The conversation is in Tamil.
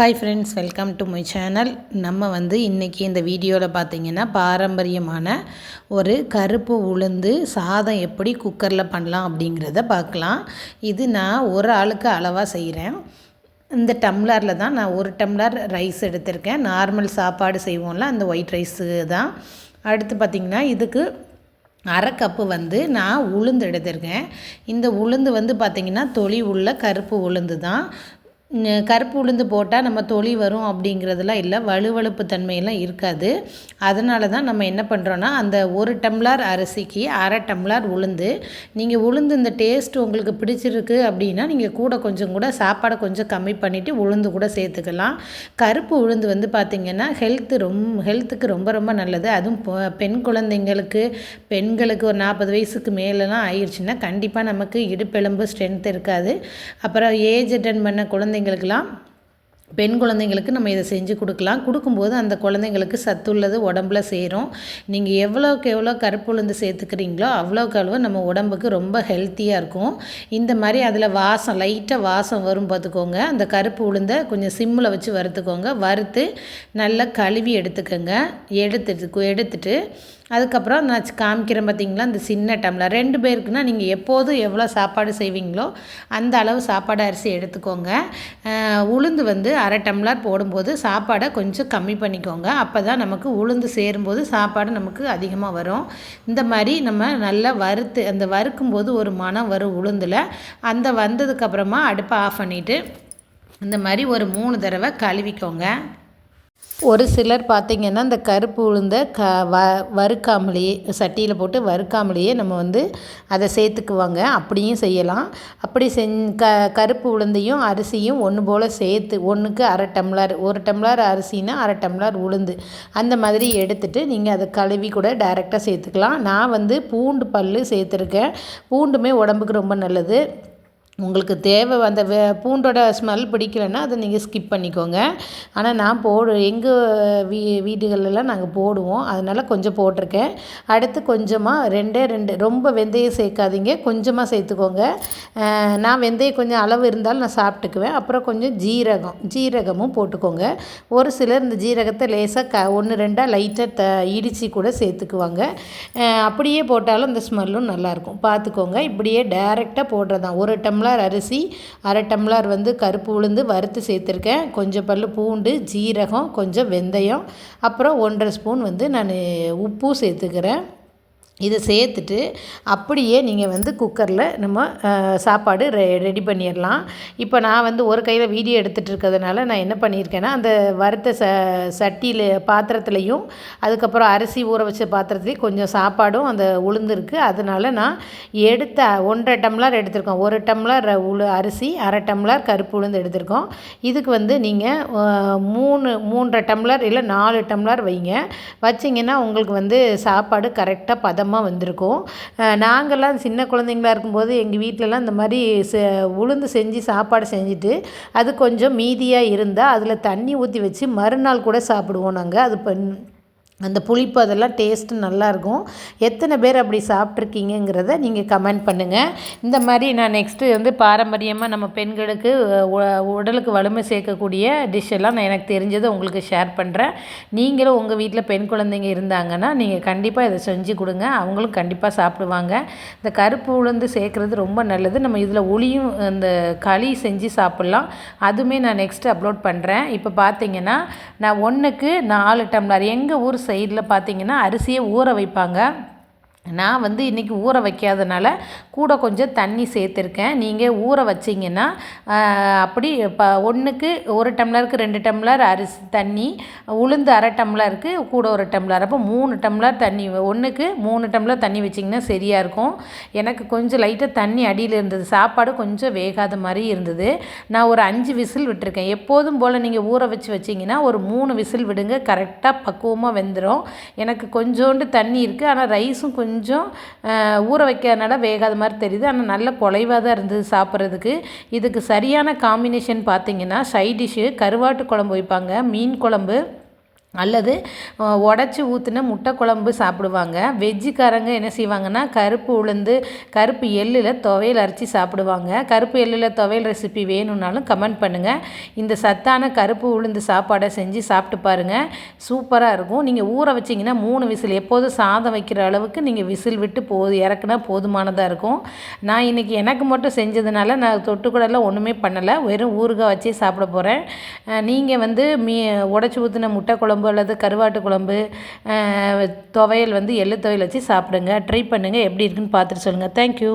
Hi friends welcome to my channel நம்ம வந்து இன்றைக்கி இந்த வீடியோவில் பார்த்திங்கன்னா பாரம்பரியமான ஒரு கருப்பு உளுந்து சாதம் எப்படி குக்கரில் பண்ணலாம் அப்படிங்கிறத பார்க்கலாம் இது நான் ஒரு ஆளுக்கு அளவாக செய்கிறேன் இந்த டம்ளரில் தான் நான் ஒரு டம்ளர் ரைஸ் எடுத்திருக்கேன். நார்மல் சாப்பாடு செய்வோம்ல அந்த ஒயிட் ரைஸு தான். அடுத்து பார்த்திங்கன்னா இதுக்கு அரை கப்பு வந்து நான் உளுந்து எடுத்திருக்கேன். இந்த உளுந்து வந்து பார்த்திங்கன்னா தொளி உள்ள கருப்பு உளுந்து தான். கருப்பு உளுந்து போட்டால் நம்ம தொளி வரும் அப்படிங்கிறதுலாம் இல்லை வலுவழுப்பு தன்மையெல்லாம் இருக்காது. அதனால தான் நம்ம என்ன பண்ணுறோன்னா அந்த ஒரு டம்ளர் அரிசிக்கு அரை டம்ளர் உளுந்து. நீங்கள் உளுந்து இந்த டேஸ்ட் உங்களுக்கு பிடிச்சிருக்கு அப்படின்னா நீங்கள் கூட கொஞ்சம் கூட சாப்பாடை கொஞ்சம் கம்மி பண்ணிவிட்டு உளுந்து கூட சேர்த்துக்கலாம். கருப்பு உளுந்து வந்து பார்த்திங்கன்னா ஹெல்த்து ரொம்ப ஹெல்த்துக்கு ரொம்ப ரொம்ப நல்லது. அதுவும் பெண் குழந்தைங்களுக்கு பெண்களுக்கு ஒரு நாற்பது வயசுக்கு மேலெலாம் ஆயிடுச்சுன்னா கண்டிப்பாக நமக்கு இடுப்பெலும்பு ஸ்ட்ரென்த் இருக்காது. அப்புறம் ஏஜ் அட்டன் பண்ண குழந்தை குழந்தைங்களுக்கெல்லாம் பெண் குழந்தைங்களுக்கு நம்ம இதை செஞ்சு கொடுக்கலாம். கொடுக்கும்போது அந்த குழந்தைங்களுக்கு சத்துள்ளது உடம்புல சேரும். நீங்கள் எவ்வளோக்கு எவ்வளோ கருப்பு உளுந்து சேர்த்துக்கிறீங்களோ அவ்வளோக்கு அளவு நம்ம உடம்புக்கு ரொம்ப ஹெல்த்தியாக இருக்கும். இந்த மாதிரி அதில் வாசம் லைட்டாக வாசம் வரும் பார்த்துக்கோங்க. அந்த கருப்பு உளுந்தை கொஞ்சம் சிம்மில் வச்சு வறுத்துக்கோங்க. வறுத்து நல்லா கழுவி எடுத்துக்கோங்க. எடுத்துட்டு எடுத்துட்டு அதுக்கப்புறம் நான் காமிக்கிறேன் பார்த்தீங்களா இந்த சின்ன டம்ளர். ரெண்டு பேருக்குன்னா நீங்கள் எப்போதும் எவ்வளோ சாப்பாடு செய்வீங்களோ அந்த அளவு சாப்பாடு அரிசி எடுத்துக்கோங்க. உளுந்து வந்து அரை டம்ளர் போடும்போது சாப்பாடை கொஞ்சம் கம்மி பண்ணிக்கோங்க. அப்போ தான் நமக்கு உளுந்து சேரும்போது சாப்பாடு நமக்கு அதிகமாக வரும். இந்த மாதிரி நம்ம நல்லா வறுத்து அந்த வறுக்கும்போது ஒரு மனம் வரும் உளுந்தில். அந்த வந்ததுக்கப்புறமா அடுப்பை ஆஃப் பண்ணிவிட்டு இந்த மாதிரி ஒரு மூணு தடவை கழுவிக்கோங்க. ஒரு சிலர் பார்த்திங்கன்னா இந்த கருப்பு உளுந்த க வ வறுக்காமலேயே சட்டியில் போட்டு வறுக்காமலேயே நம்ம வந்து அதை சேர்த்துக்குவாங்க. அப்படியும் செய்யலாம். அப்படி செஞ் க கருப்பு உளுந்தையும் அரிசியும் ஒன்று போல் சேர்த்து ஒன்றுக்கு அரை டம்ளர் ஒரு டம்ளர் அரிசினா அரை டம்ளர் உளுந்து. அந்த மாதிரி எடுத்துகிட்டு நீங்கள் அதை கழுவி கூட டைரெக்டாக சேர்த்துக்கலாம். நான் வந்து பூண்டு பல் சேர்த்துருக்கேன். பூண்டுமே உடம்புக்கு ரொம்ப நல்லது. உங்களுக்கு தேவை அந்த வே பூண்டோட ஸ்மெல் பிடிக்கலன்னா அதை நீங்கள் ஸ்கிப் பண்ணிக்கோங்க. ஆனால் நான் போடு எங்கள் வீ வீடுகளெல்லாம் நாங்கள் போடுவோம். அதனால் கொஞ்சம் போட்டிருக்கேன். அடுத்து கொஞ்சமாக ரெண்டே ரெண்டு ரொம்ப வெந்தயம் சேர்க்காதீங்க. கொஞ்சமாக சேர்த்துக்கோங்க. நான் வெந்தயம் கொஞ்சம் அளவு இருந்தாலும் நான் சாப்பிட்டுக்குவேன். அப்புறம் கொஞ்சம் ஜீரகம் ஜீரகமும் போட்டுக்கோங்க. ஒரு சிலர் இந்த ஜீரகத்தை லேசாக க ஒன்று ரெண்டாக லைட்டாக த இடித்து கூட சேர்த்துக்குவாங்க. அப்படியே போட்டாலும் இந்த ஸ்மெல்லும் நல்லாயிருக்கும் பார்த்துக்கோங்க. இப்படியே டேரெக்டாக போடுறதான் ஒரு டம்ளர் டம்ளர் அரிசி அரை டம்ளர் வந்து கருப்பு உளுந்து வறுத்து சேர்த்துருக்கேன். கொஞ்சம் பல் பூண்டு ஜீரகம் கொஞ்சம் வெந்தயம் அப்புறம் ஒன்றரை ஸ்பூன் வந்து நான் உப்பும் சேர்த்துக்கிறேன். இதை சேர்த்துட்டு அப்படியே நீங்கள் வந்து குக்கரில் நம்ம சாப்பாடு ரெ ரெடி பண்ணிடலாம். இப்போ நான் வந்து ஒரு கையில் வீடியோ எடுத்துகிட்டு இருக்கிறதுனால நான் என்ன பண்ணியிருக்கேன்னா அந்த வறுத்த ச சட்டியில் பாத்திரத்துலையும் அதுக்கப்புறம் அரிசி ஊற வச்ச பாத்திரத்துலேயும் கொஞ்சம் சாப்பாடும் அந்த உளுந்துருக்கு. அதனால் நான் எடுத்த ஒன்றரை டம்ளர் எடுத்திருக்கோம். ஒரு டம்ளர் உளு அரிசி அரை டம்ளர் கருப்பு உளுந்து எடுத்திருக்கோம். இதுக்கு வந்து நீங்கள் மூணு மூன்றரை டம்ளர் இல்லை நாலு டம்ளர் வைங்க. வச்சிங்கன்னா உங்களுக்கு வந்து சாப்பாடு கரெக்டாக பதம் அதிகமாக வந்திருக்கும். நாங்கள்லாம் சின்ன குழந்தைங்களா இருக்கும்போது எங்கள் வீட்டிலலாம் இந்த மாதிரி செ உளுந்து செஞ்சு சாப்பாடு செஞ்சுட்டு அது கொஞ்சம் மீதியாக இருந்தால் அதில் தண்ணி ஊற்றி வச்சு மறுநாள் கூட சாப்பிடுவோம் நாங்கள் அது பண் அந்த புளிப்பு அதெல்லாம் டேஸ்ட்டு நல்லாயிருக்கும். எத்தனை பேர் அப்படி சாப்பிட்ருக்கீங்கிறத நீங்கள் கமெண்ட் பண்ணுங்கள் இந்த மாதிரி நான் நெக்ஸ்ட்டு வந்து பாரம்பரியமாக நம்ம பெண்களுக்கு உடலுக்கு வலிமை சேர்க்கக்கூடிய டிஷ் எல்லாம் நான் எனக்கு தெரிஞ்சதை உங்களுக்கு ஷேர் பண்ணுறேன் நீங்களும் உங்கள் வீட்டில் பெண் குழந்தைங்க இருந்தாங்கன்னா நீங்கள் கண்டிப்பாக இதை செஞ்சு கொடுங்க. அவங்களும் கண்டிப்பாக சாப்பிடுவாங்க. இந்த கருப்பு உளுந்து சேர்க்குறது ரொம்ப நல்லது. நம்ம இதில் ஒளியும் இந்த களி செஞ்சு சாப்பிட்லாம். அதுவுமே நான் நெக்ஸ்ட்டு அப்லோட் பண்ணுறேன் இப்போ பார்த்தீங்கன்னா நான் ஒன்றுக்கு நாலு டம்ளர். எங்கள் ஊர் சைடில் பார்த்திங்கன்னா அரிசியை ஊற வைப்பாங்க. நான் வந்து இன்றைக்கி ஊற வைக்காதனால கூட கொஞ்சம் தண்ணி சேர்த்துருக்கேன். நீங்கள் ஊற வச்சிங்கன்னா அப்படி இப்போ ஒன்றுக்கு ஒரு டம்ளருக்கு ரெண்டு டம்ளர் அரிசி தண்ணி உளுந்து அரை டம்ளருக்கு கூட ஒரு டம்ளர். அப்போ மூணு டம்ளர் தண்ணி ஒன்றுக்கு மூணு டம்ளர் தண்ணி வச்சிங்கன்னா சரியாக இருக்கும். எனக்கு கொஞ்சம் லைட்டாக தண்ணி அடியில் இருந்தது. சாப்பாடு கொஞ்சம் வேகாத மாதிரி இருந்தது. நான் ஒரு அஞ்சு விசில் விட்டுருக்கேன். எப்போதும் போல் நீங்கள் ஊற வச்சு வச்சிங்கன்னா ஒரு மூணு விசில் விடுங்க. கரெக்டாக பக்குவமாக வெந்துடும் எனக்கு கொஞ்சோண்டு தண்ணி இருக்குது ஆனால் ரைஸும் கொஞ்சம் கொஞ்சம் ஊற வைக்கிறதுனால வேகாத மாதிரி தெரியுது. ஆனால் நல்ல குலைவாக தான் இருந்தது சாப்பிட்றதுக்கு. இதுக்கு சரியான காம்பினேஷன் பார்த்திங்கன்னா சைட் டிஷ்ஷு கருவாட்டு குழம்பு வைப்பாங்க மீன் குழம்பு. அல்லது உடச்சி ஊற்றின முட்டை குழம்பு சாப்பிடுவாங்க. வெஜ்ஜுக்காரங்க என்ன செய்வாங்கன்னா கருப்பு உளுந்து கருப்பு எள்ளில் துவையல் அரைச்சி சாப்பிடுவாங்க. கருப்பு எள்ளில் துவையல் ரெசிபி வேணும்னாலும் கமெண்ட் பண்ணுங்கள் இந்த சத்தான கருப்பு உளுந்து சாப்பாடை செஞ்சு சாப்பிட்டு பாருங்கள் சூப்பராக இருக்கும். நீங்கள் ஊற வச்சிங்கன்னா மூணு விசில் எப்போதும் சாதம் வைக்கிற அளவுக்கு நீங்கள் விசில் விட்டு போது இறக்குனா போதுமானதாக இருக்கும். நான் இன்றைக்கி எனக்கு மட்டும் செஞ்சதுனால நான் தொட்டுக்கூடலாம் ஒன்றுமே பண்ணலை. வெறும் ஊறுகாய் வச்சே சாப்பிட போகிறேன் நீங்கள் வந்து மீ உடச்சி ஊற்றின முட்டை குழம்பு குழம்பு அல்லது கருவாட்டு குழம்பு துவையல் வந்து எள்ளு துவையல் வச்சு சாப்பிடுங்க. ட்ரை பண்ணுங்கள் எப்படி இருக்குன்னு பார்த்துட்டு சொல்லுங்கள் தேங்க்யூ